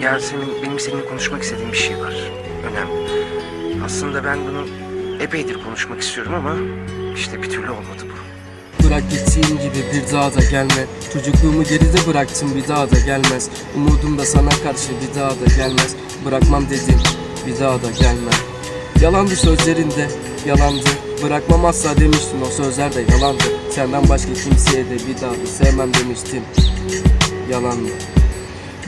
Yasemin benim seninle konuşmak istediğim bir şey var. Önemli. Aslında ben bunu epeydir konuşmak istiyorum ama işte bir türlü olmadı bu. Bırak gittiğim gibi bir daha da gelme. Çocukluğumu geride bıraktım bir daha da gelmez. Umudum da sana karşı bir daha da gelmez. Bırakmam dedim bir daha da gelmem Yalandı sözlerinde yalandı. Bırakmam asla demiştin o sözler de yalandı. Senden başka kimseye de bir daha da sevmem demiştin. Yalandı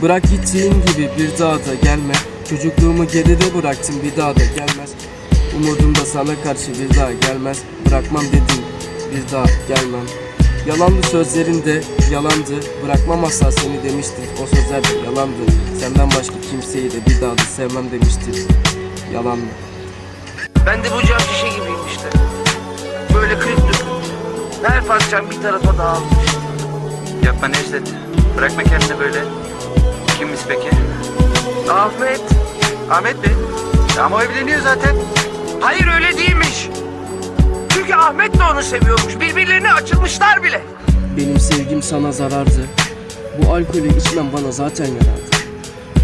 Bırak gittiğin gibi bir daha da gelme Çocukluğumu geride bıraktım bir daha da gelmez Umudum da sana karşı bir daha gelmez Bırakmam dedim bir daha gelmem Yalandı sözlerinde yalandı Bırakmam asla seni demiştin O sözler de yalandı Senden başka kimseyi de bir daha da sevmem demiştin Yalandı Ben de bu cam şişe gibiyim işte. Böyle kırık dökük. Her parçam bir tarafa dağılmış. Yapma Necdet. Bırakma kendini böyle. Kimiz peki? Ahmet. Ahmet Bey. Ama evleniyor zaten. Hayır öyle değilmiş. Çünkü Ahmet de onu seviyormuş. Birbirlerine açılmışlar bile. Benim sevgim sana zarardı Bu alkolü içmem bana zaten yarardı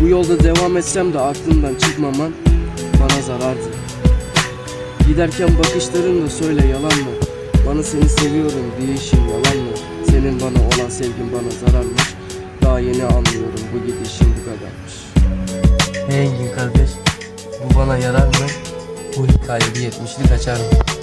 Bu yolda devam etsem de aklımdan çıkmaman bana zarardı Giderken bakışların da söyle yalan mı? Bana seni seviyorum diyişin yalan mı? Senin bana olan sevgin bana zararmış Daha yeni anlıyorum bu gidişin bu kadarmış Hey Engin kardeş Bu bana yarar mı? Bu hikaye bir yetmişlik açar mı?